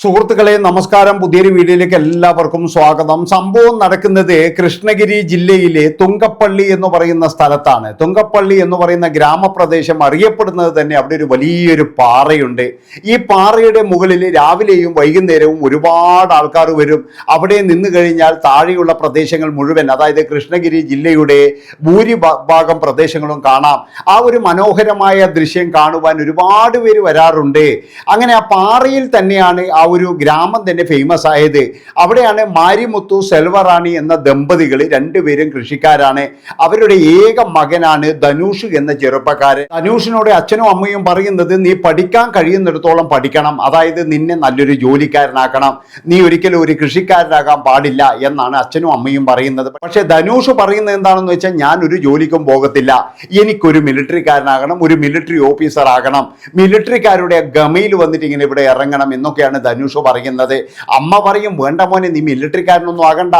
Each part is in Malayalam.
സുഹൃത്തുക്കളെ നമസ്കാരം. പുതിയൊരു വീഡിയോയിലേക്ക് എല്ലാവർക്കും സ്വാഗതം. സംഭവം നടക്കുന്നത് കൃഷ്ണഗിരി ജില്ലയിലെ തുങ്കപ്പള്ളി എന്ന് പറയുന്ന സ്ഥലത്താണ്. തുങ്കപ്പള്ളി എന്ന് പറയുന്ന ഗ്രാമപ്രദേശം അറിയപ്പെടുന്നത് തന്നെ അവിടെ ഒരു വലിയൊരു പാറയുണ്ട്. ഈ പാറയുടെ മുകളിൽ രാവിലെയും വൈകുന്നേരവും ഒരുപാട് ആൾക്കാർ വരും. അവിടെ നിന്ന് കഴിഞ്ഞാൽ താഴെയുള്ള പ്രദേശങ്ങൾ മുഴുവൻ അതായത് കൃഷ്ണഗിരി ജില്ലയുടെ ഭൂരിഭാഗം പ്രദേശങ്ങളും കാണാം. ആ ഒരു മനോഹരമായ ദൃശ്യം കാണുവാൻ ഒരുപാട് പേര് വരാറുണ്ട്. അങ്ങനെ ആ പാറയിൽ തന്നെയാണ് ആ ഒരു ഗ്രാമം തന്നെ ഫേമസ് ആയത് അവിടെയാണ് മാരിമുത്തു സെൽവറാണി എന്ന ദമ്പതികൾ രണ്ടുപേരും കൃഷിക്കാരാണ്. അവരുടെ ഏക മകനാണ് ധനുഷ് എന്ന ചെറുപ്പക്കാരൻ. ധനുഷിനോട് അച്ഛനും അമ്മയും പറയുന്നത് നീ പഠിക്കാൻ കഴിയുന്നിടത്തോളം പഠിക്കണം. അതായത് നിന്നെ നല്ലൊരു ജോലിക്കാരനാക്കണം. നീ ഒരിക്കലും ഒരു കൃഷിക്കാരനാകാൻ പാടില്ല എന്നാണ് അച്ഛനും അമ്മയും പറയുന്നത്. പക്ഷെ ധനുഷ് പറയുന്നത് എന്താണെന്ന് വെച്ചാൽ ഞാൻ ഒരു ജോലിക്കും പോകത്തില്ല. എനിക്കൊരു മിലിറ്ററിക്കാരനാകണം ഒരു മിലിറ്ററി ഓഫീസർ ആകണം മിലിറ്ററിക്കാരുടെ ഗമയിൽ വന്നിട്ട് ഇങ്ങനെ ഇവിടെ ഇറങ്ങണം എന്നൊക്കെയാണ് ധനുഷ് പറയുന്നത് അമ്മ പറയും വേണ്ട മോനെ നീ മിലിറ്ററിക്കാരനൊന്നും ആകണ്ട.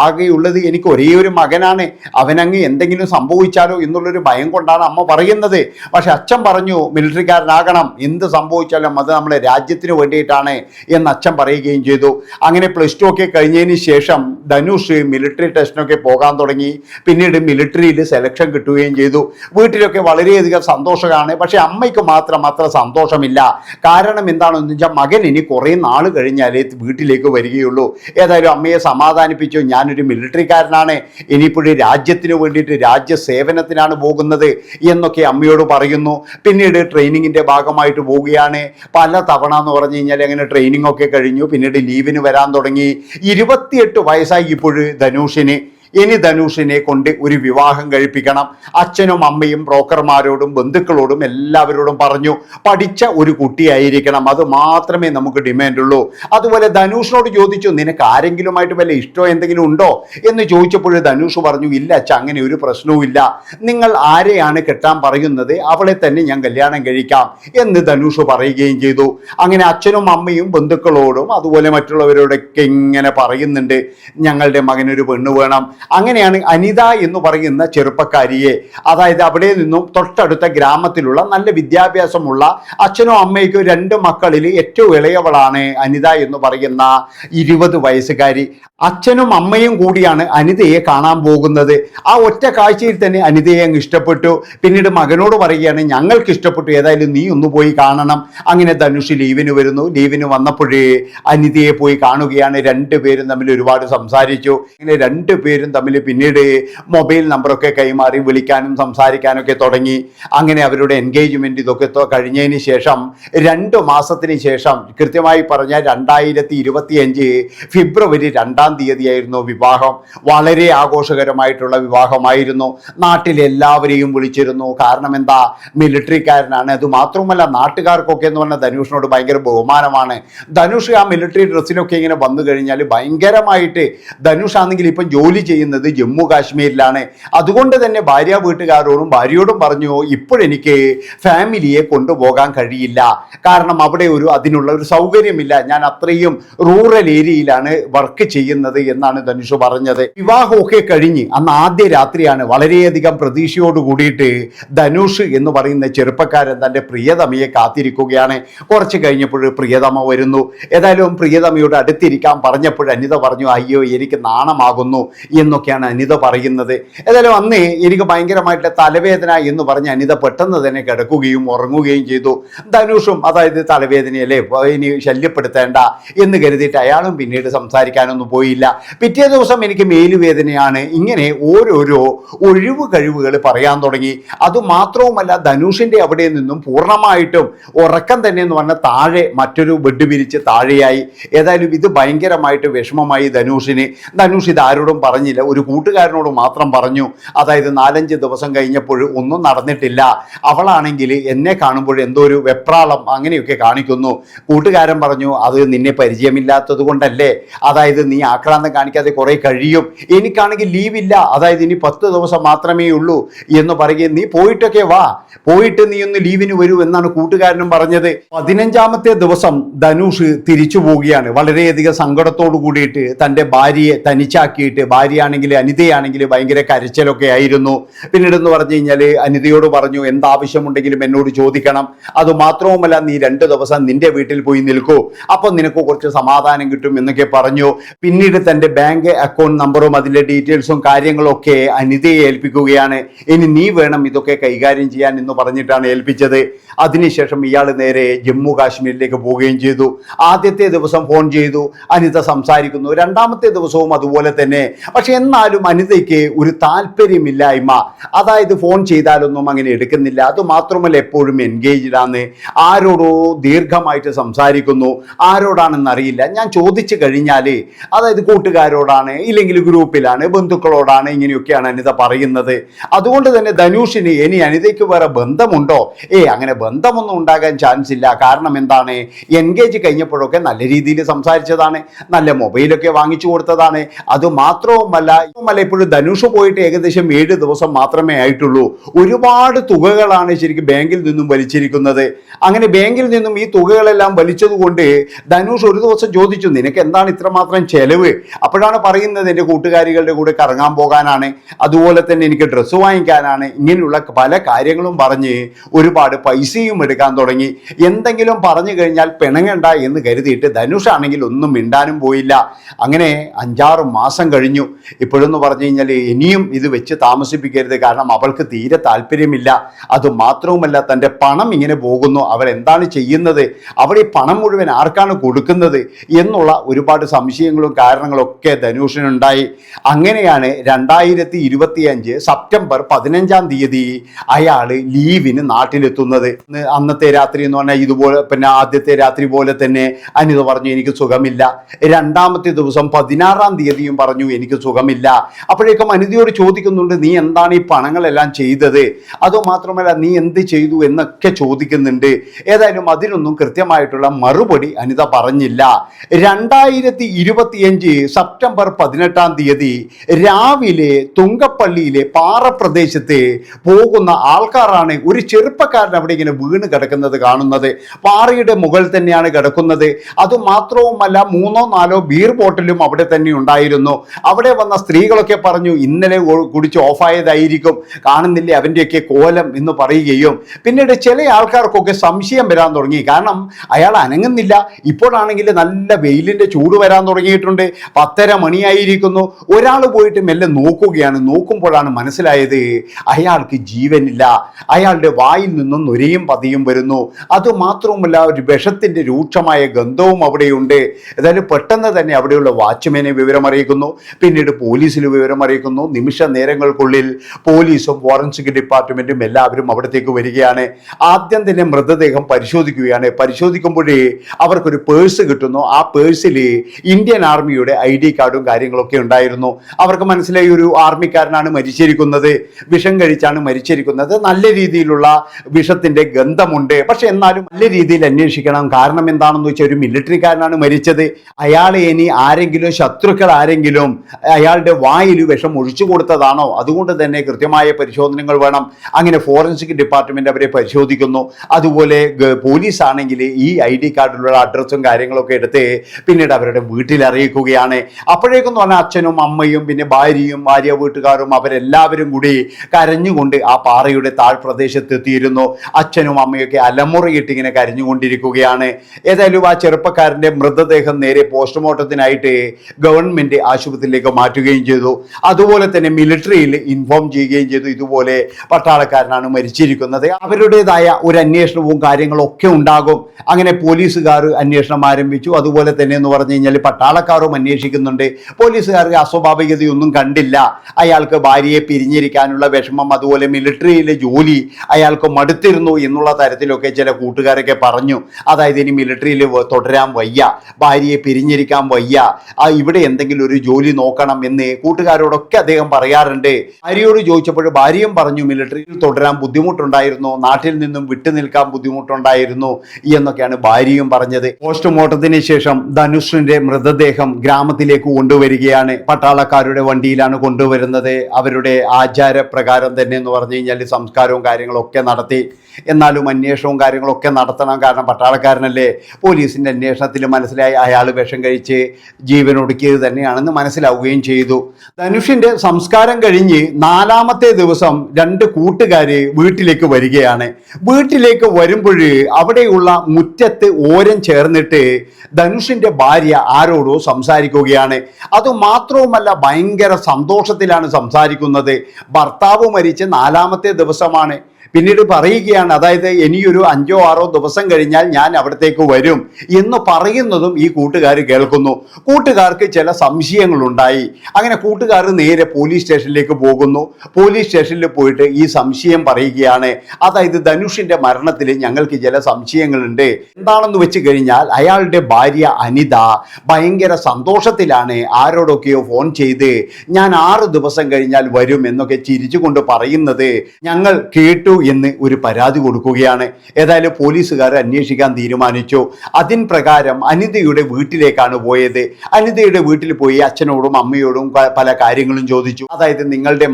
ആകെയുള്ളത് എനിക്ക് ഒരേ ഒരു മകനാണ്. അവനങ്ങ് എന്തെങ്കിലും സംഭവിച്ചാലോ എന്നുള്ളൊരു ഭയം കൊണ്ടാണ് അമ്മ പറയുന്നത്. പക്ഷെ അച്ഛൻ പറഞ്ഞു മിലിറ്ററിക്കാരനാകണം എന്ത് സംഭവിച്ചാലും അത് നമ്മളെ രാജ്യത്തിന് വേണ്ടിയിട്ടാണ് എന്ന് അച്ഛൻ പറയുകയും ചെയ്തു. അങ്ങനെ പ്ലസ് ടു ഒക്കെ കഴിഞ്ഞതിന് ശേഷം ധനുഷ് മിലിട്ടറി ടെസ്റ്റിനൊക്കെ പോകാൻ തുടങ്ങി. പിന്നീട് മിലിട്ടറിയിൽ സെലക്ഷൻ കിട്ടുകയും ചെയ്തു. വീട്ടിലൊക്കെ വളരെയധികം സന്തോഷമാണ്. പക്ഷെ അമ്മയ്ക്ക് മാത്രം അത്ര സന്തോഷമില്ല. കാരണം എന്താണെന്ന് വെച്ചാൽ മകൻ ഇനി കുറേ നാൾ കഴിഞ്ഞാലേ വീട്ടിലേക്ക് വരികയുള്ളൂ. ഏതായാലും അമ്മയെ സമാധാനിപ്പിച്ചു. ഞാനൊരു മിലിറ്ററിക്കാരനാണ്. ഇനിയിപ്പോഴും രാജ്യത്തിന് വേണ്ടിയിട്ട് രാജ്യ സേവനത്തിനാണ് പോകുന്നത് എന്നൊക്കെ അമ്മയോട് പറയുന്നു. പിന്നീട് ട്രെയിനിങ്ങിന്റെ ഭാഗമായിട്ട് പോവുകയാണ്. പല തവണ എന്ന് പറഞ്ഞു കഴിഞ്ഞാൽ അങ്ങനെ ട്രെയിനിങ് ഒക്കെ കഴിഞ്ഞു. പിന്നീട് ലീവിന് വരാൻ തുടങ്ങി. ഇരുപത്തിയെട്ട് വയസ്സായി ഇപ്പോഴും ധനുഷിന്. ഇനി ധനുഷിനെ കൊണ്ട് ഒരു വിവാഹം കഴിപ്പിക്കണം. അച്ഛനും അമ്മയും ബ്രോക്കർമാരോടും ബന്ധുക്കളോടും എല്ലാവരോടും പറഞ്ഞു പഠിച്ച ഒരു കുട്ടിയായിരിക്കണം. അത് മാത്രമേ നമുക്ക് ഡിമാൻഡ് ഉള്ളൂ. അതുപോലെ ധനുഷിനോട് ചോദിച്ചു നിനക്ക് ആരെങ്കിലുമായിട്ട് വല്ല ഇഷ്ടമോ എന്തെങ്കിലും ഉണ്ടോ? എന്ന് ചോദിച്ചപ്പോൾ ധനുഷ് പറഞ്ഞു ഇല്ല അച്ഛ അങ്ങനെ ഒരു പ്രശ്നവും ഇല്ല. നിങ്ങൾ ആരെയാണ് കെട്ടാൻ പറയുന്നത്? അവളെ തന്നെ ഞാൻ കല്യാണം കഴിക്കാം. എന്ന് ധനുഷ് പറയുകയും ചെയ്തു. അങ്ങനെ അച്ഛനും അമ്മയും ബന്ധുക്കളോടും അതുപോലെ മറ്റുള്ളവരോടൊക്കെ ഇങ്ങനെ പറയുന്നുണ്ട് ഞങ്ങളുടെ മകനൊരു പെണ്ണ് വേണം. അങ്ങനെയാണ് അനിത എന്ന് പറയുന്ന ചെറുപ്പക്കാരിയെ അതായത് അവിടെ നിന്നും തൊട്ടടുത്ത ഗ്രാമത്തിലുള്ള നല്ല വിദ്യാഭ്യാസമുള്ള അച്ഛനോ അമ്മയ്ക്കോ രണ്ട് മക്കളിൽ ഏറ്റവും ഇളയവളാണ് അനിത എന്ന് പറയുന്ന ഇരുപത് വയസ്സുകാരി. അച്ഛനും അമ്മയും കൂടിയാണ് അനിതയെ കാണാൻ പോകുന്നത്. ആ ഒറ്റ കാഴ്ചയിൽ തന്നെ അനിതയെ അങ്ങ് ഇഷ്ടപ്പെട്ടു. പിന്നീട് മകനോട് പറയുകയാണ് ഞങ്ങൾക്ക് ഇഷ്ടപ്പെട്ടു. ഏതായാലും നീ ഒന്ന് പോയി കാണണം. അങ്ങനെ ധനുഷ് ലീവിന് വരുന്നു. ലീവിന് വന്നപ്പോഴേ അനിതയെ പോയി കാണുകയാണ്. രണ്ടുപേരും തമ്മിൽ ഒരുപാട് സംസാരിച്ചു. ഇങ്ങനെ രണ്ടുപേരും തമ്മിൽ പിന്നീട് മൊബൈൽ നമ്പറൊക്കെ കൈമാറി വിളിക്കാനും സംസാരിക്കാനൊക്കെ തുടങ്ങി. അങ്ങനെ അവരുടെ എൻഗേജ്മെന്റ് ഇതൊക്കെ കഴിഞ്ഞതിന് ശേഷം രണ്ട് മാസത്തിന് ശേഷം കൃത്യമായി പറഞ്ഞാൽ രണ്ടായിരത്തി ഇരുപത്തിയഞ്ച് ഫെബ്രുവരി രണ്ടാം തീയതിയായിരുന്നു വിവാഹം. വളരെ ആഘോഷകരമായിട്ടുള്ള വിവാഹമായിരുന്നു. നാട്ടിലെല്ലാവരെയും വിളിച്ചിരുന്നു. കാരണം എന്താ? മിലിറ്ററിക്കാരനാണ്. അത് മാത്രമല്ല നാട്ടുകാർക്കൊക്കെ എന്ന് പറഞ്ഞാൽ ധനുഷിനോട് ഭയങ്കര ബഹുമാനമാണ്. ധനുഷ് ആ മിലിറ്ററി ഡ്രസ്സിനൊക്കെ ഇങ്ങനെ വന്നു കഴിഞ്ഞാൽ ഭയങ്കരമായിട്ട് ധനുഷ് ആണെങ്കിൽ ഇപ്പം ജോലി ചെയ്യുന്നത് ജമ്മു കാശ്മീരിലാണ് അതുകൊണ്ട് തന്നെ ഭാര്യ വീട്ടുകാരോടും ഭാര്യയോടും പറഞ്ഞു ഇപ്പോഴെനിക്ക് ഫാമിലിയെ കൊണ്ടുപോകാൻ കഴിയില്ല. കാരണം അവിടെ ഒരു അതിനുള്ള ഒരു സൗകര്യമില്ല. ഞാൻ അത്രയും റൂറൽ ഏരിയയിലാണ് വർക്ക് ചെയ്യുന്നത് എന്നാണ് ധനുഷ് പറഞ്ഞത്. വിവാഹമൊക്കെ കഴിഞ്ഞ് അന്ന് ആദ്യ രാത്രിയാണ് വളരെയധികം പ്രതീക്ഷയോട് കൂടിയിട്ട് ധനുഷ് എന്ന് പറയുന്ന ചെറുപ്പക്കാരൻ തന്റെ പ്രിയതമയെ കാത്തിരിക്കുകയാണ്. കുറച്ച് കഴിഞ്ഞപ്പോൾ പ്രിയതമ വരുന്നു. ഏതായാലും പ്രിയതമയോട് അടുത്തിരിക്കാൻ പറഞ്ഞപ്പോൾ അനിത പറഞ്ഞു അയ്യോ എനിക്ക് നാണമാകുന്നു എന്നൊക്കെയാണ് അനിത പറയുന്നത്. ഏതായാലും അന്ന് എനിക്ക് ഭയങ്കരമായിട്ട് തലവേദന എന്ന് പറഞ്ഞ് അനിത പെട്ടെന്ന് തന്നെ കിടക്കുകയും ഉറങ്ങുകയും ചെയ്തു. ധനുഷും അതായത് തലവേദനയല്ലേ ഇനി ശല്യപ്പെടുത്തേണ്ട എന്ന് കരുതിയിട്ട് അയാളും പിന്നീട് സംസാരിക്കാനൊന്നും പോയില്ല. പിറ്റേ ദിവസം എനിക്ക് മേലുവേദനയാണ്. ഇങ്ങനെ ഓരോരോ ഒഴിവ് കഴിവുകൾ പറയാൻ തുടങ്ങി. അതുമാത്രവുമല്ല ധനുഷിന്റെ അവിടെ നിന്നും പൂർണമായിട്ടും ഉറക്കം തന്നെ എന്ന് പറഞ്ഞാൽ താഴെ മറ്റൊരു ബെഡ് പിരിച്ച് താഴെയായി. ഏതായാലും ഇത് ഭയങ്കരമായിട്ട് വിഷമമായി ധനുഷിന്. ധനുഷ് ഇത് ആരോടും പറഞ്ഞില്ല. ഒരു കൂട്ടുകാരനോട് മാത്രം പറഞ്ഞു അതായത് നാലഞ്ച് ദിവസം കഴിഞ്ഞപ്പോൾ ഒന്നും നടന്നിട്ടില്ല. അവളാണെങ്കിൽ എന്നെ കാണുമ്പോൾ എന്തോ ഒരു വെപ്രാളം അങ്ങനെയൊക്കെ കാണിക്കുന്നു. കൂട്ടുകാരൻ പറഞ്ഞു അത് നിന്നെ പരിചയമില്ലാത്തത് കൊണ്ടല്ലേ. അതായത് നീ ആക്രാന്തം കാണിക്കാതെ കുറെ കഴിയും. എനിക്കാണെങ്കിൽ ലീവില്ല അതായത് ഇനി പത്ത് ദിവസം മാത്രമേ ഉള്ളൂ. എന്ന് പറയുകയും നീ പോയിട്ടൊക്കെ വാ. പോയിട്ട് നീ ഒന്ന് ലീവിന് വരൂ എന്നാണ് കൂട്ടുകാരനും പറഞ്ഞത്. പതിനഞ്ചാമത്തെ ദിവസം ധനുഷ് തിരിച്ചു പോവുകയാണ്. വളരെയധികം സങ്കടത്തോടു കൂടിയിട്ട് തന്റെ ഭാര്യയെ തനിച്ചാക്കിയിട്ട് ഭാര്യ ഭാര്യയാണെങ്കിൽ അനിതയാണെങ്കിൽ ഭയങ്കര കരച്ചിലൊക്കെ ആയിരുന്നു. പിന്നീട് എന്ന് പറഞ്ഞു കഴിഞ്ഞാൽ അനിതയോട് പറഞ്ഞു എന്താവശ്യമുണ്ടെങ്കിലും എന്നോട് ചോദിക്കണം. അത് മാത്രവുമല്ല നീ രണ്ട് ദിവസം നിന്റെ വീട്ടിൽ പോയി നിൽക്കൂ. അപ്പം നിനക്ക് കുറച്ച് സമാധാനം കിട്ടും എന്നൊക്കെ പറഞ്ഞു. പിന്നീട് തന്റെ ബാങ്ക് അക്കൗണ്ട് നമ്പറും അതിന്റെ ഡീറ്റെയിൽസും കാര്യങ്ങളൊക്കെ അനിതയെ ഏൽപ്പിക്കുകയാണ്. ഇനി നീ വേണം ഇതൊക്കെ കൈകാര്യം ചെയ്യാൻ എന്ന് പറഞ്ഞിട്ടാണ് ഏൽപ്പിച്ചത്. അതിനുശേഷം ഇയാൾ നേരെ ജമ്മു കാശ്മീരിലേക്ക് പോവുകയും ചെയ്തു. ആദ്യത്തെ ദിവസം ഫോൺ ചെയ്തു. അനിത സംസാരിക്കുന്നു. രണ്ടാമത്തെ ദിവസവും അതുപോലെ തന്നെ. പക്ഷെ എന്നാലും അനിതയ്ക്ക് ഒരു താല്പര്യമില്ലായ്മ. അതായത് ഫോൺ ചെയ്താലൊന്നും അങ്ങനെ എടുക്കുന്നില്ല. അത് മാത്രമല്ല എപ്പോഴും എൻഗേജ്ഡ് ആണ്. ആരോടോ ദീർഘമായിട്ട് സംസാരിക്കുന്നു. ആരോടാണെന്ന് അറിയില്ല. ഞാൻ ചോദിച്ചു കഴിഞ്ഞാൽ അതായത് കൂട്ടുകാരോടാണ് ഇല്ലെങ്കിൽ ഗ്രൂപ്പിലാണ് ബന്ധുക്കളോടാണ് ഇങ്ങനെയൊക്കെയാണ് അനിത പറയുന്നത്. അതുകൊണ്ട് തന്നെ ധനുഷിന് ഇനി അനിതയ്ക്ക് വേറെ ബന്ധമുണ്ടോ? ഏ അങ്ങനെ ബന്ധമൊന്നും ഉണ്ടാകാൻ ചാൻസ് ഇല്ല. കാരണം എന്താണ്? എൻഗേജ് കഴിഞ്ഞപ്പോഴൊക്കെ നല്ല രീതിയിൽ സംസാരിച്ചതാണ്. നല്ല മൊബൈലൊക്കെ വാങ്ങിച്ചു കൊടുത്തതാണ്. അത് മാത്രവുമല്ല ഇതുമല്ല ഇപ്പോഴും ധനുഷ് പോയിട്ട് ഏകദേശം ഏഴ് ദിവസം മാത്രമേ ആയിട്ടുള്ളൂ. ഒരുപാട് തുകകളാണ് ശരിക്കും ബാങ്കിൽ നിന്നും വലിച്ചിരിക്കുന്നത്. അങ്ങനെ ബാങ്കിൽ നിന്നും ഈ തുകകളെല്ലാം വലിച്ചതുകൊണ്ട് ധനുഷ് ഒരു ദിവസം ചോദിച്ചു നിനക്ക് എന്താണ് ഇത്രമാത്രം ചെലവ്? അപ്പോഴാണ് പറയുന്നത് എന്റെ കൂട്ടുകാരികളുടെ കൂടെ കറങ്ങാൻ പോകാനാണ്. അതുപോലെ തന്നെ എനിക്ക് ഡ്രസ്സ് വാങ്ങിക്കാനാണ്. ഇങ്ങനെയുള്ള പല കാര്യങ്ങളും പറഞ്ഞ് ഒരുപാട് പൈസയും എടുക്കാൻ തുടങ്ങി. എന്തെങ്കിലും പറഞ്ഞു കഴിഞ്ഞാൽ പിണങ്ങണ്ട എന്ന് കരുതിയിട്ട് ധനുഷ് ആണെങ്കിൽ ഒന്നും മിണ്ടാനും പോയില്ല. അങ്ങനെ അഞ്ചാറ് മാസം കഴിഞ്ഞു. ഇപ്പോഴെന്ന് പറഞ്ഞു കഴിഞ്ഞാൽ ഇനിയും ഇത് വെച്ച് താമസിപ്പിക്കരുത്. കാരണം അവൾക്ക് തീരെ താല്പര്യമില്ല. അത് മാത്രവുമല്ല തന്റെ പണം ഇങ്ങനെ പോകുന്നു. അവൾ എന്താണ് ചെയ്യുന്നത്? അവൾ ഈ പണം മുഴുവൻ ആർക്കാണ് കൊടുക്കുന്നത്? എന്നുള്ള ഒരുപാട് സംശയങ്ങളും കാരണങ്ങളും ഒക്കെ ധനുഷിനുണ്ടായി. അങ്ങനെയാണ് രണ്ടായിരത്തി ഇരുപത്തിയഞ്ച് സെപ്റ്റംബർ പതിനഞ്ചാം തീയതി അയാൾ ലീവിന് നാട്ടിലെത്തുന്നത്. അന്നത്തെ രാത്രി എന്ന് പറഞ്ഞാൽ ഇതുപോലെ പിന്നെ ആദ്യത്തെ രാത്രി പോലെ തന്നെ അനിത പറഞ്ഞു എനിക്ക് സുഖമില്ല. രണ്ടാമത്തെ ദിവസം പതിനാറാം തീയതിയും പറഞ്ഞു എനിക്ക് സുഖമില്ല അപ്പോഴേക്കും അനിതയോട് ചോദിക്കുന്നുണ്ട് നീ എന്താണ് ഈ പണങ്ങളെല്ലാം ചെയ്തത്? അതോ മാത്രമല്ല നീ എന്ത് ചെയ്തു? എന്നൊക്കെ ചോദിക്കുന്നുണ്ട്. ഏതായാലും അതിനൊന്നും കൃത്യമായിട്ടുള്ള മറുപടി അനിത പറഞ്ഞില്ല. രണ്ടായിരത്തി ഇരുപത്തിയഞ്ച് സെപ്റ്റംബർ പതിനെട്ടാം തീയതി രാവിലെ തുങ്കപ്പള്ളിയിലെ പാറപ്രദേശത്ത് പോകുന്ന ആൾക്കാരാണ് ഒരു ചെറുപ്പക്കാരൻ അവിടെ ഇങ്ങനെ വീണ് കിടക്കുന്നത് കാണുന്നത്. പാറയുടെ മുകളിൽ തന്നെയാണ് കിടക്കുന്നത്. അതുമാത്രവുമല്ല മൂന്നോ നാലോ ബീർ ബോട്ടിലും അവിടെ തന്നെ ഉണ്ടായിരുന്നു. അവിടെ വന്ന സ്ത്രീകളൊക്കെ പറഞ്ഞു ഇന്നലെ കുടിച്ച് ഓഫായതായിരിക്കും. കാണുന്നില്ലേ അവന്റെയൊക്കെ കോലം എന്ന് പറയുകയും. പിന്നീട് ചില ആൾക്കാർക്കൊക്കെ സംശയം വരാൻ തുടങ്ങി. കാരണം അയാൾ അനങ്ങുന്നില്ല. ഇപ്പോഴാണെങ്കിൽ നല്ല വെയിലിന്റെ ചൂട് വരാൻ തുടങ്ങിയിട്ടുണ്ട്. പത്തര മണിയായിരിക്കുന്നു. ഒരാൾ പോയിട്ട് മെല്ലെ നോക്കുകയാണ്. നോക്കുമ്പോഴാണ് മനസ്സിലായത് അയാൾക്ക് ജീവനില്ല. അയാളുടെ വായിൽ നിന്നും നൊരയും പതിയും വരുന്നു. അത് മാത്രവുമല്ല ഒരു വിഷത്തിന്റെ രൂക്ഷമായ ഗന്ധവും അവിടെയുണ്ട്. ഏതായാലും പെട്ടെന്ന് തന്നെ അവിടെയുള്ള വാച്ച്മാനെ വിവരമറിയിക്കുന്നു. പിന്നീട് പോലീസിൽ വിവരം അറിയിക്കുന്നു. നിമിഷ നേരങ്ങൾക്കുള്ളിൽ പോലീസും ഫോറൻസിക് ഡിപ്പാർട്ട്മെന്റും എല്ലാവരും അവിടത്തേക്ക് വരികയാണ്. ആദ്യം തന്നെ മൃതദേഹം പരിശോധിക്കുകയാണ്. പരിശോധിക്കുമ്പോഴേ അവർക്കൊരു പേഴ്സ് കിട്ടുന്നു. ആ പേഴ്സിൽ ഇന്ത്യൻ ആർമിയുടെ ഐ ഡി കാർഡും കാര്യങ്ങളൊക്കെ ഉണ്ടായിരുന്നു. അവർക്ക് മനസ്സിലായി ഒരു ആർമിക്കാരനാണ് മരിച്ചിരിക്കുന്നത്. വിഷം കഴിച്ചാണ് മരിച്ചിരിക്കുന്നത്. നല്ല രീതിയിലുള്ള വിഷത്തിന്റെ ഗന്ധമുണ്ട്. പക്ഷെ എന്നാലും നല്ല രീതിയിൽ അന്വേഷിക്കണം. കാരണം എന്താണെന്ന് വെച്ചാൽ ഒരു മിലിറ്ററിക്കാരനാണ് മരിച്ചത്. അയാളെ ഇനി ആരെങ്കിലും ശത്രുക്കൾ ആരെങ്കിലും അയാളുടെ വായിൽ വിഷം ഒഴിച്ചു കൊടുത്തതാണോ? അതുകൊണ്ട് തന്നെ കൃത്യമായ പരിശോധനകൾ വേണം. അങ്ങനെ ഫോറൻസിക് ഡിപ്പാർട്ട്മെന്റ് അവരെ പരിശോധിക്കുന്നു. അതുപോലെ പോലീസ് ആണെങ്കിൽ ഈ ഐ ഡി കാർഡിലുള്ള അഡ്രസ്സും കാര്യങ്ങളൊക്കെ എടുത്ത് പിന്നീട് അവരുടെ വീട്ടിൽ അറിയിക്കുകയാണ്. അപ്പോഴേക്കും പറഞ്ഞാൽ അച്ഛനും അമ്മയും പിന്നെ ഭാര്യയും ഭാര്യ വീട്ടുകാരും അവരെല്ലാവരും കൂടി കരഞ്ഞുകൊണ്ട് ആ പാറയുടെ താഴ്പ്രദേശത്ത് എത്തിയിരുന്നു. അച്ഛനും അമ്മയൊക്കെ അലമുറയിട്ട് ഇങ്ങനെ കരഞ്ഞുകൊണ്ടിരിക്കുകയാണ്. ഏതായാലും ആ ചെറുപ്പക്കാരന്റെ മൃതദേഹം നേരെ പോസ്റ്റ്മോർട്ടത്തിനായിട്ട് ഗവൺമെന്റ് ആശുപത്രിയിലേക്ക് മാറ്റുകയും ചെയ്തു. അതുപോലെ തന്നെ മിലിറ്ററിയിൽ ഇൻഫോം ചെയ്യുകയും ചെയ്തു. ഇതുപോലെ പട്ടാളക്കാരനാണ് മരിച്ചിരിക്കുന്നത്. അവരുടേതായ ഒരു അന്വേഷണവും കാര്യങ്ങളും ഒക്കെ ഉണ്ടാകും. അങ്ങനെ പോലീസുകാർ അന്വേഷണം ആരംഭിച്ചു. അതുപോലെ തന്നെ എന്ന് പറഞ്ഞു കഴിഞ്ഞാൽ പട്ടാളക്കാരും അന്വേഷിക്കുന്നുണ്ട്. പോലീസുകാർക്ക് അസ്വാഭാവികതയൊന്നും കണ്ടില്ല. അയാൾക്ക് ഭാര്യയെ പിരിഞ്ഞിരിക്കാനുള്ള വിഷമം അതുപോലെ മിലിറ്ററിയിലെ ജോലി അയാൾക്ക് മടുത്തിരുന്നു എന്നുള്ള തരത്തിലൊക്കെ ചില കൂട്ടുകാരൊക്കെ പറഞ്ഞു. അതായത് ഇനി മിലിറ്ററിയിൽ തുടരാൻ വയ്യ. ഭാര്യയെ പിരിഞ്ഞിരിക്കാൻ വയ്യ. ആ ഇവിടെ എന്തെങ്കിലും ഒരു ജോലി നോക്കണം എന്ന് കൂട്ടുകാരോടൊക്കെ അദ്ദേഹം പറയാറുണ്ട്. ഭാര്യയോട് ചോദിച്ചപ്പോൾ ഭാര്യയും പറഞ്ഞു മിലിറ്ററിയിൽ തുടരാൻ ബുദ്ധിമുട്ടുണ്ടായിരുന്നു. നാട്ടിൽ നിന്നും വിട്ടു നിൽക്കാൻ ബുദ്ധിമുട്ടുണ്ടായിരുന്നു എന്നൊക്കെയാണ് ഭാര്യയും പറഞ്ഞത്. പോസ്റ്റ്മോർട്ടത്തിന് ശേഷം ധനുഷിന്റെ മൃതദേഹം ഗ്രാമത്തിലേക്ക് കൊണ്ടുവരികയാണ്. പട്ടാളക്കാരുടെ വണ്ടിയിലാണ് കൊണ്ടുവരുന്നത്. അവരുടെ ആചാരപ്രകാരം തന്നെ എന്ന് പറഞ്ഞു കഴിഞ്ഞാൽ സംസ്കാരവും കാര്യങ്ങളൊക്കെ നടത്തി. എന്നാലും അന്വേഷണവും കാര്യങ്ങളൊക്കെ നടത്തണം. കാരണം പട്ടാളക്കാരനല്ലേ? പോലീസിന്റെ അന്വേഷണത്തിൽ മനസ്സിലായി അയാൾ വിഷം കഴിച്ച് ജീവനൊടുക്കിയത് തന്നെയാണെന്ന് മനസ്സിലാവുകയും ചെയ്തു. ചെയ്തു. ധനുഷിന്റെ സംസ്കാരം കഴിഞ്ഞ് നാലാമത്തെ ദിവസം രണ്ട് കൂട്ടുകാര് വീട്ടിലേക്ക് വരികയാണ്. വീട്ടിലേക്ക് വരുമ്പോൾ അവിടെയുള്ള മുറ്റത്ത് ഓരം ചേർന്നിട്ട് ധനുഷിന്റെ ഭാര്യ ആരോടോ സംസാരിക്കുകയാണ്. അത് മാത്രവുമല്ല ഭയങ്കര സന്തോഷത്തിലാണ് സംസാരിക്കുന്നത്. ഭർത്താവ് മരിച്ച് നാലാമത്തെ ദിവസമാണ്. പിന്നീട് പറയുകയാണ് അതായത് ഇനിയൊരു അഞ്ചോ ആറോ ദിവസം കഴിഞ്ഞാൽ ഞാൻ അവിടത്തേക്ക് വരും എന്ന് പറയുന്നതും ഈ കൂട്ടുകാർ കേൾക്കുന്നു. കൂട്ടുകാർക്ക് ചില സംശയങ്ങളുണ്ടായി. അങ്ങനെ കൂട്ടുകാർ നേരെ പോലീസ് സ്റ്റേഷനിലേക്ക് പോകുന്നു. പോലീസ് സ്റ്റേഷനിൽ പോയിട്ട് ഈ സംശയം പറയുകയാണ്. അതായത് ധനുഷിന്റെ മരണത്തിൽ ഞങ്ങൾക്ക് ചില സംശയങ്ങളുണ്ട്. എന്താണെന്ന് വെച്ച് കഴിഞ്ഞാൽ അയാളുടെ ഭാര്യ അനിത ഭയങ്കര സന്തോഷത്തിലാണ് ആരോടൊക്കെയോ ഫോൺ ചെയ്ത് ഞാൻ ആറ് ദിവസം കഴിഞ്ഞാൽ വരും എന്നൊക്കെ ചിരിച്ചുകൊണ്ട് പറയുന്നത് ഞങ്ങൾ കേട്ടു എന്ന് ഒരു പരാതി കൊടുക്കുകയാണ്. ഏതായാലും പോലീസുകാർ അന്വേഷിക്കാൻ തീരുമാനിച്ചു. അതിൻ പ്രകാരം അനിതയുടെ വീട്ടിലേക്കാണ് പോയത്. അനിതയുടെ വീട്ടിൽ പോയി അച്ഛനോടും അമ്മയോടും പല കാര്യങ്ങളും ചോദിച്ചു. അതായത് നിങ്ങളുടെ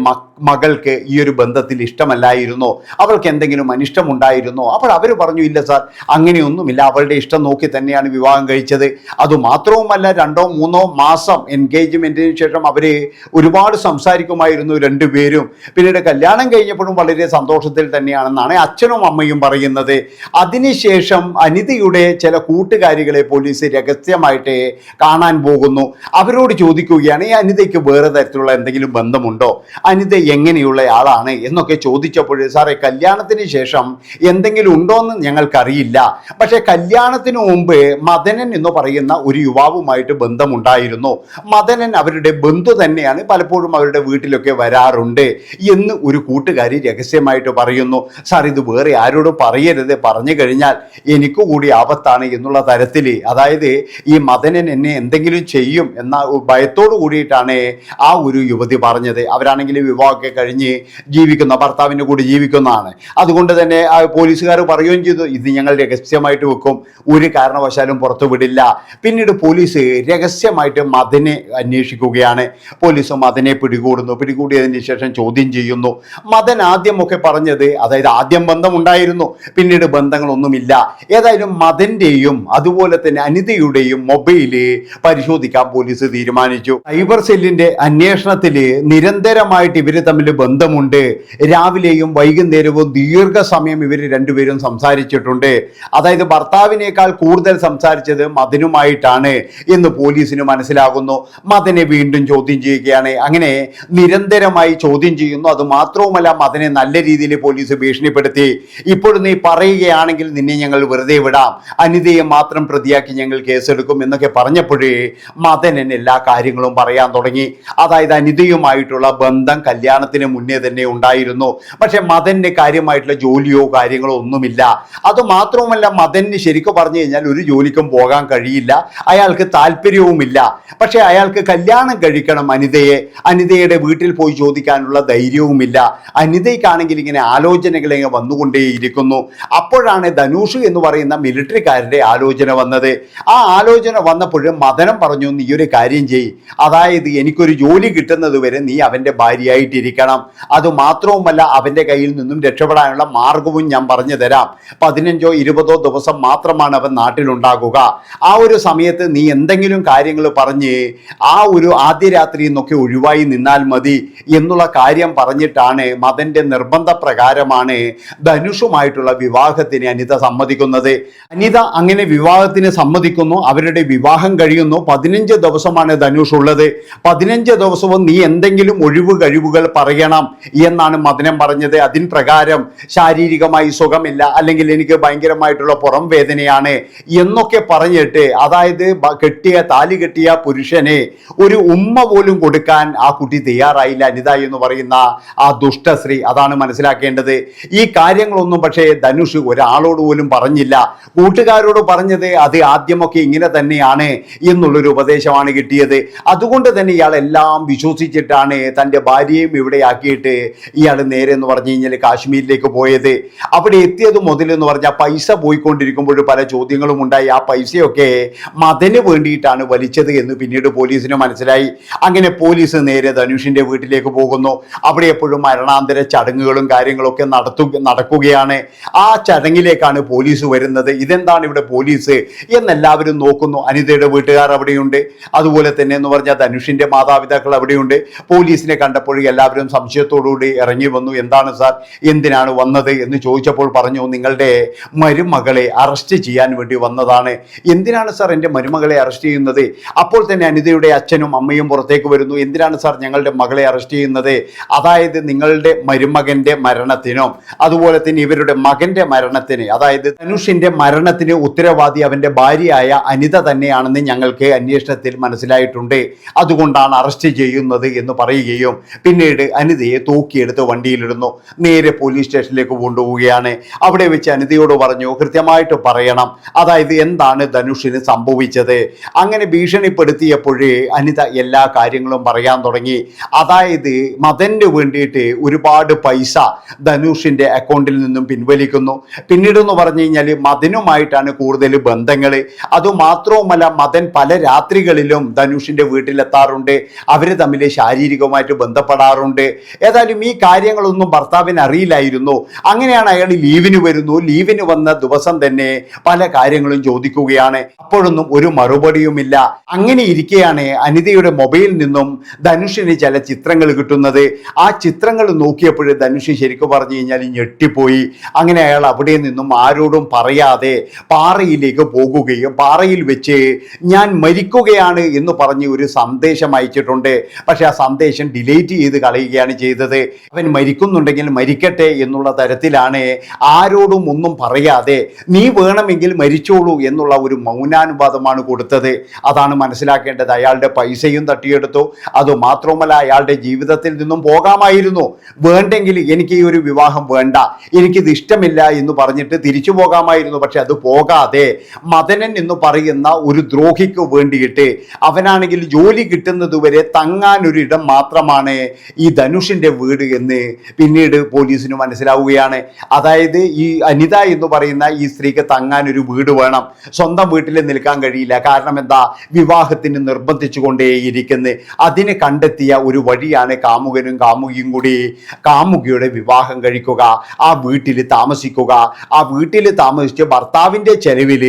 മകൾക്ക് ഈ ഒരു ബന്ധത്തിൽ ഇഷ്ടമല്ലായിരുന്നോ. അവൾക്ക് എന്തെങ്കിലും അനിഷ്ടമുണ്ടായിരുന്നോ? അപ്പോൾ അവർ പറഞ്ഞു ഇല്ല സാർ അങ്ങനെയൊന്നുമില്ല. അവളുടെ ഇഷ്ടം നോക്കി തന്നെയാണ് വിവാഹം കഴിച്ചത്. അതുമാത്രവുമല്ല രണ്ടോ മൂന്നോ മാസം എൻഗേജ്മെന്റിന് ശേഷം അവർ ഒരുപാട് സംസാരിക്കുമായിരുന്നു രണ്ടുപേരും. പിന്നീട് കല്യാണം കഴിഞ്ഞപ്പോഴും വളരെ സന്തോഷത്തിൽ തന്നെയാണെന്നാണ് അച്ഛനും അമ്മയും പറയുന്നത്. അതിനുശേഷം അനിതയുടെ ചില കൂട്ടുകാരികളെ പോലീസ് രഹസ്യമായിട്ട് കാണാൻ പോകുന്നു. അവരോട് ചോദിക്കുകയാണ് ഈ അനിതയ്ക്ക് വേറെ തരത്തിലുള്ള എന്തെങ്കിലും ബന്ധമുണ്ടോ? അനിത എങ്ങനെയുള്ള ആളാണ്? എന്നൊക്കെ ചോദിച്ചപ്പോൾ സാറേ കല്യാണത്തിന് ശേഷം എന്തെങ്കിലും ഉണ്ടോ എന്ന് ഞങ്ങൾക്കറിയില്ല. പക്ഷേ കല്യാണത്തിന് മുമ്പ് മദനൻ എന്ന് പറയുന്ന ഒരു യുവാവുമായിട്ട് ബന്ധമുണ്ടായിരുന്നു. മദനൻ അവരുടെ ബന്ധു തന്നെയാണ് പലപ്പോഴും അവരുടെ വീട്ടിലൊക്കെ വരാറുണ്ട് എന്ന് ഒരു കൂട്ടുകാരി രഹസ്യമായിട്ട് പറയുന്നു. സാർ ഇത് വേറെ ആരോടും പറയരുത്. പറഞ്ഞു കഴിഞ്ഞാൽ എനിക്ക് കൂടി ആപത്താണ് എന്നുള്ള തരത്തിൽ അതായത് ഈ മദനൻ എന്നെ എന്തെങ്കിലും ചെയ്യും എന്ന ഭയത്തോടു കൂടിയിട്ടാണ് ആ ഒരു യുവതി പറഞ്ഞത്. അവരാണെങ്കിൽ വിവാഹമൊക്കെ കഴിഞ്ഞ് ജീവിക്കുന്ന ഭർത്താവിന്റെ കൂടി ജീവിക്കുന്നതാണ്. അതുകൊണ്ട് തന്നെ ആ പോലീസുകാർ പറയുകയും ചെയ്തു ഇത് ഞങ്ങൾ രഹസ്യമായിട്ട് വെക്കും. ഒരു കാരണവശാലും പുറത്തു വിടില്ല. പിന്നീട് പോലീസ് രഹസ്യമായിട്ട് മദനെ അന്വേഷിക്കുകയാണ്. പോലീസ് മദനെ പിടികൂടുന്നു. പിടികൂടിയതിന് ശേഷം ചോദ്യം ചെയ്യുന്നു. മദൻ ആദ്യമൊക്കെ പറഞ്ഞത് അതായത് ആദ്യം ബന്ധം ഉണ്ടായിരുന്നു പിന്നീട് ബന്ധങ്ങളൊന്നുമില്ല. ഏതായാലും മതന്റെയും അതുപോലെ തന്നെ അനിതയുടെയും മൊബൈൽ പരിശോധിക്കാൻ പോലീസ് തീരുമാനിച്ചു. സൈബർ സെല്ലിന്റെ അന്വേഷണത്തിൽ നിരന്തരമായിട്ട് ഇവർ തമ്മിൽ ബന്ധമുണ്ട്. രാവിലെയും വൈകുന്നേരവും ദീർഘസമയം ഇവർ രണ്ടുപേരും സംസാരിച്ചിട്ടുണ്ട്. അതായത് ഭർത്താവിനേക്കാൾ കൂടുതൽ സംസാരിച്ചത് മദനുമായിട്ടാണ് എന്ന് പോലീസിന് മനസ്സിലാകുന്നു. മദനെ വീണ്ടും ചോദ്യം ചെയ്യുകയാണ്. അങ്ങനെ നിരന്തരമായി ചോദ്യം ചെയ്യുന്നു. അത് മാത്രവുമല്ല മദനെ നല്ല രീതിയിൽ പോലീസ് ഭീഷണിപ്പെടുത്തി. ഇപ്പോൾ നീ പറയുകയാണെങ്കിൽ നിന്നെ ഞങ്ങൾ വെറുതെ വിടാം. അനിതയെ മാത്രം പ്രതിയാക്കി ഞങ്ങൾ കേസെടുക്കും എന്നൊക്കെ പറഞ്ഞപ്പോഴേ മദനൻ എല്ലാ കാര്യങ്ങളും പറയാൻ തുടങ്ങി. അതായത് അനിതയുമായിട്ടുള്ള ബന്ധം കല്യാണത്തിന് മുന്നേ തന്നെ ഉണ്ടായിരുന്നു. പക്ഷെ മദന് കാര്യമായിട്ടുള്ള ജോലിയോ കാര്യങ്ങളോ ഒന്നുമില്ല. അത് മാത്രവുമല്ല മദന് ശരിക്കും പറഞ്ഞു കഴിഞ്ഞാൽ ഒരു ജോലിക്കും പോകാൻ കഴിയില്ല. അയാൾക്ക് താല്പര്യവുമില്ല. പക്ഷെ അയാൾക്ക് കല്യാണം കഴിക്കണം അനിതയെ. അനിതയുടെ വീട്ടിൽ പോയി ചോദിക്കാനുള്ള ധൈര്യവുമില്ല. അനിതയ്ക്കാണെങ്കിൽ ഇങ്ങനെ ആലോചനകൾ വന്നുകൊണ്ടേയിരിക്കുന്നു. അപ്പോഴാണ് ധനുഷ് എന്ന് പറയുന്ന മിലിറ്ററിക്കാരുടെ ആലോചന വന്നത്. ആ ആലോചന വന്നപ്പോഴും മദനം പറഞ്ഞു നീ ഒരു കാര്യം ചെയ് അതായത് എനിക്കൊരു ജോലി കിട്ടുന്നത് വരെ നീ അവന്റെ ഭാര്യയായിട്ടിരിക്കണം. അത് മാത്രവുമല്ല അവന്റെ കയ്യിൽ നിന്നും രക്ഷപ്പെടാനുള്ള മാർഗവും ഞാൻ പറഞ്ഞു തരാം. പതിനഞ്ചോ ഇരുപതോ ദിവസം മാത്രമാണ് അവൻ നാട്ടിലുണ്ടാകുക. ആ ഒരു സമയത്ത് നീ എന്തെങ്കിലും കാര്യങ്ങൾ പറഞ്ഞ് ആ ഒരു ആദ്യ രാത്രി എന്നൊക്കെ ഒഴിവായി നിന്നാൽ മതി എന്നുള്ള കാര്യം പറഞ്ഞിട്ടാണ് മതന്റെ നിർബന്ധ പ്രകാരമാണ് ധനുഷുമായിട്ടുള്ള വിവാഹത്തിന് അനിത സമ്മതിക്കുന്നത്. അനിത അങ്ങനെ വിവാഹത്തിന് സമ്മതിക്കുന്നു അവരുടെ വിവാഹം കഴിയുന്നു. പതിനഞ്ച് ദിവസമാണ് ധനുഷ് ഉള്ളത് പതിനഞ്ച് ദിവസവും നീ എന്തെങ്കിലും ഒഴിവ് കഴിവുകൾ പറയണം എന്നാണ് മദനം പറഞ്ഞത്. അതിൻ പ്രകാരം ശാരീരികമായി സുഖമില്ല അല്ലെങ്കിൽ എനിക്ക് ഭയങ്കരമായിട്ടുള്ള പുറം വേദനയാണ് എന്നൊക്കെ പറഞ്ഞിട്ട് അതായത് കെട്ടിയ താലി കെട്ടിയ പുരുഷനെ ഒരു ഉമ്മ പോലും കൊടുക്കാൻ ആ കുട്ടി തയ്യാറായില്ല. അനിത എന്ന് പറയുന്ന ആ ദുഷ്ടശ്രീ അതാണ് മനസ്സിലാക്കേണ്ടത്. ഈ കാര്യങ്ങളൊന്നും പക്ഷേ ധനുഷ് ഒരാളോട് പോലും പറഞ്ഞില്ല. കൂട്ടുകാരോട് പറഞ്ഞത് അത് ആദ്യമൊക്കെ ഇങ്ങനെ തന്നെയാണ് എന്നുള്ളൊരു ഉപദേശമാണ് കിട്ടിയത്. അതുകൊണ്ട് തന്നെ ഇയാൾ എല്ലാം വിശ്വസിച്ചിട്ടാണ് തന്റെ ഭാര്യയും ഇവിടെ ആക്കിയിട്ട് ഇയാൾ നേരെ എന്ന് പറഞ്ഞു കഴിഞ്ഞാൽ കാശ്മീരിലേക്ക് പോയത്. അവിടെ എത്തിയത് മുതലെന്ന് പറഞ്ഞാൽ പൈസ പോയിക്കൊണ്ടിരിക്കുമ്പോൾ പല ചോദ്യങ്ങളും ഉണ്ടായി. ആ പൈസയൊക്കെ മതന് വേണ്ടിയിട്ടാണ് വലിച്ചത് എന്ന് പിന്നീട് പോലീസിന് മനസ്സിലായി. അങ്ങനെ പോലീസ് നേരെ ധനുഷിന്റെ വീട്ടിലേക്ക് പോകുന്നു. അവിടെ എപ്പോഴും മരണാന്തര ചടങ്ങുകളും കാര്യങ്ങളൊക്കെ ഒക്കെ നടത്തു നടക്കുകയാണ്. ആ ചടങ്ങിലേക്കാണ് പോലീസ് വരുന്നത്. ഇതെന്താണ് ഇവിടെ പോലീസ് എന്നെല്ലാവരും നോക്കുന്നു. അനിതയുടെ വീട്ടുകാർ അവിടെയുണ്ട്. അതുപോലെ തന്നെ എന്ന് പറഞ്ഞാൽ ധനുഷിന്റെ മാതാപിതാക്കൾ അവിടെയുണ്ട്. പോലീസിനെ കണ്ടപ്പോൾ എല്ലാവരും സംശയത്തോടുകൂടി ഇറങ്ങി വന്നു. എന്താണ് സാർ? എന്തിനാണ് വന്നത്? എന്ന് ചോദിച്ചപ്പോൾ പറഞ്ഞു നിങ്ങളുടെ മരുമകളെ അറസ്റ്റ് ചെയ്യാൻ വേണ്ടി വന്നതാണ്. എന്തിനാണ് സാർ എന്റെ മരുമകളെ അറസ്റ്റ് ചെയ്യുന്നത്? അപ്പോൾ തന്നെ അനിതയുടെ അച്ഛനും അമ്മയും പുറത്തേക്ക് വരുന്നു. എന്തിനാണ് സാർ ഞങ്ങളുടെ മകളെ അറസ്റ്റ് ചെയ്യുന്നത്? അതായത് നിങ്ങളുടെ മരുമകന്റെ മരണത്തിനും അതുപോലെ തന്നെ ഇവരുടെ മകന്റെ മരണത്തിന് അതായത് ധനുഷിന്റെ മരണത്തിന് ഉത്തരവാദി അവന്റെ ഭാര്യയായ അനിത തന്നെയാണെന്ന് ഞങ്ങൾക്ക് അന്വേഷണത്തിൽ മനസ്സിലായിട്ടുണ്ട്. അതുകൊണ്ടാണ് അറസ്റ്റ് ചെയ്യുന്നത് എന്ന് പറയുകയും പിന്നീട് അനിതയെ തൂക്കിയെടുത്ത് വണ്ടിയിലിടുന്നു. നേരെ പോലീസ് സ്റ്റേഷനിലേക്ക് കൊണ്ടുപോവുകയാണ്. അവിടെ വെച്ച് അനിതയോട് പറഞ്ഞു കൃത്യമായിട്ട് പറയണം. അതായത് എന്താണ് ധനുഷിന് സംഭവിച്ചത്? അങ്ങനെ ഭീഷണിപ്പെടുത്തിയപ്പോഴേ അനിത എല്ലാ കാര്യങ്ങളും പറയാൻ തുടങ്ങി. അതായത് മതന് വേണ്ടിയിട്ട് ഒരുപാട് പൈസ ധനുഷിന്റെ അക്കൗണ്ടിൽ നിന്നും പിൻവലിക്കുന്നു. പിന്നീട് എന്ന് പറഞ്ഞു കഴിഞ്ഞാൽ മദനുമായിട്ടാണ് കൂടുതൽ ബന്ധങ്ങൾ അതുമാത്രവുമല്ല മദൻ പല രാത്രികളിലും ധനുഷിന്റെ വീട്ടിലെത്താറുണ്ട്. അവർ തമ്മിൽ ശാരീരികമായിട്ട് ബന്ധപ്പെടാറുണ്ട്. ഏതായാലും ഈ കാര്യങ്ങളൊന്നും ഭർത്താവിന് അറിയില്ലായിരുന്നു. അങ്ങനെയാണ് അയാൾ ലീവിന് വരുന്നു. ലീവിന് വന്ന ദിവസം തന്നെ പല കാര്യങ്ങളും ചോദിക്കുകയാണ്. അപ്പോഴൊന്നും ഒരു മറുപടിയുമില്ല. അങ്ങനെ ഇരിക്കെയാണ് അനിതയുടെ മൊബൈൽ നിന്നും ധനുഷിന് ചില ചിത്രങ്ങൾ കിട്ടുന്നത്. ആ ചിത്രങ്ങൾ നോക്കിയപ്പോൾ ധനുഷ് ശരിക്കും പറഞ്ഞു കഴിഞ്ഞാൽ ഞെട്ടിപ്പോയി. അങ്ങനെ അയാൾ അവിടെ നിന്നും ആരോടും പറയാതെ പാറയിലേക്ക് പോകുകയും പാറയിൽ വെച്ച് ഞാൻ മരിക്കുകയാണ് എന്ന് പറഞ്ഞ് ഒരു സന്ദേശം അയച്ചിട്ടുണ്ട്. പക്ഷെ ആ സന്ദേശം ഡിലീറ്റ് ചെയ്ത് കളയുകയാണ് ചെയ്തത്. അവൻ മരിക്കുന്നുണ്ടെങ്കിൽ മരിക്കട്ടെ എന്നുള്ള തരത്തിലാണ് ആരോടും ഒന്നും പറയാതെ നീ വേണമെങ്കിൽ മരിച്ചോളൂ എന്നുള്ള ഒരു മൗനാനുവാദമാണ് കൊടുത്തത്. അതാണ് മനസ്സിലാക്കേണ്ടത്. അയാളുടെ പൈസയും തട്ടിയെടുത്തു. അതുമാത്രവുമല്ല അയാളുടെ ജീവിതത്തിൽ നിന്നും പോകാമായിരുന്നു. വേണ്ടെങ്കിൽ എനിക്ക് ഈ ഒരു വിവാഹം വേണ്ട. എനിക്കിത് ഇഷ്ടമില്ല എന്ന് പറഞ്ഞിട്ട് തിരിച്ചു പോകാമായിരുന്നു. പക്ഷെ അത് പോകാതെ മദനൻ എന്ന് പറയുന്ന ഒരു ദ്രോഹിക്ക് വേണ്ടിയിട്ട് അവനാണെങ്കിൽ ജോലി കിട്ടുന്നത് വരെ ഇടം മാത്രമാണ് ഈ ധനുഷിന്റെ വീട് എന്ന് പിന്നീട് പോലീസിന് മനസ്സിലാവുകയാണ്. അതായത് ഈ അനിത എന്ന് പറയുന്ന ഈ സ്ത്രീക്ക് തങ്ങാൻ ഒരു വീട് വേണം. സ്വന്തം വീട്ടിൽ നിൽക്കാൻ കഴിയില്ല. കാരണം എന്താ? വിവാഹത്തിന് നിർബന്ധിച്ചുകൊണ്ടേയിരിക്കുന്നത് അതിനെ കണ്ടെത്തിയ ഒരു വഴിയാണ് കാമുകനും കാമുകിയും കൂടി കാമുകിയുടെ വിവാഹം കഴിക്കുക ആ വീട്ടിൽ താമസിക്കുക ആ വീട്ടിൽ താമസിച്ച് ഭർത്താവിന്റെ ചെലവിൽ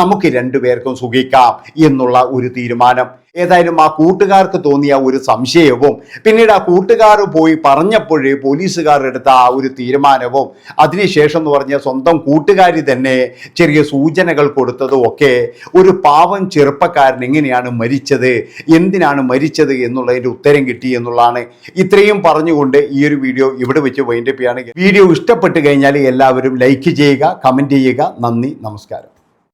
നമുക്ക് രണ്ടുപേർക്കും സുഖിക്കാം എന്നുള്ള ഒരു തീരുമാനം. ഏതായാലും ആ കൂട്ടുകാർക്ക് തോന്നിയ ഒരു സംശയവും പിന്നീട് ആ കൂട്ടുകാർ പോയി പറഞ്ഞപ്പോഴേ പോലീസുകാർ എടുത്ത ആ ഒരു തീരുമാനവും അതിനുശേഷം എന്ന് പറഞ്ഞാൽ സ്വന്തം കൂട്ടുകാരി തന്നെ ചെറിയ സൂചനകൾ കൊടുത്തതും ഒക്കെ ഒരു പാവം ചെറുപ്പക്കാരൻ എങ്ങനെയാണ് മരിച്ചത് എന്തിനാണ് മരിച്ചത് എന്നുള്ളതിന്റെ ഉത്തരം കിട്ടി എന്നുള്ളതാണ് ഇത്രയും പറഞ്ഞുകൊണ്ട് ഈ ഒരു വീഡിയോ ഇവിടെ വെച്ച് വൈൻഡപ്പ് ചെയ്യുകയാണെങ്കിൽ വീഡിയോ ഇഷ്ടപ്പെട്ട് കഴിഞ്ഞാൽ എല്ലാവരും ലൈക്ക് ചെയ്യുക കമന്റ് ചെയ്യുക. നന്ദി നമസ്കാരം.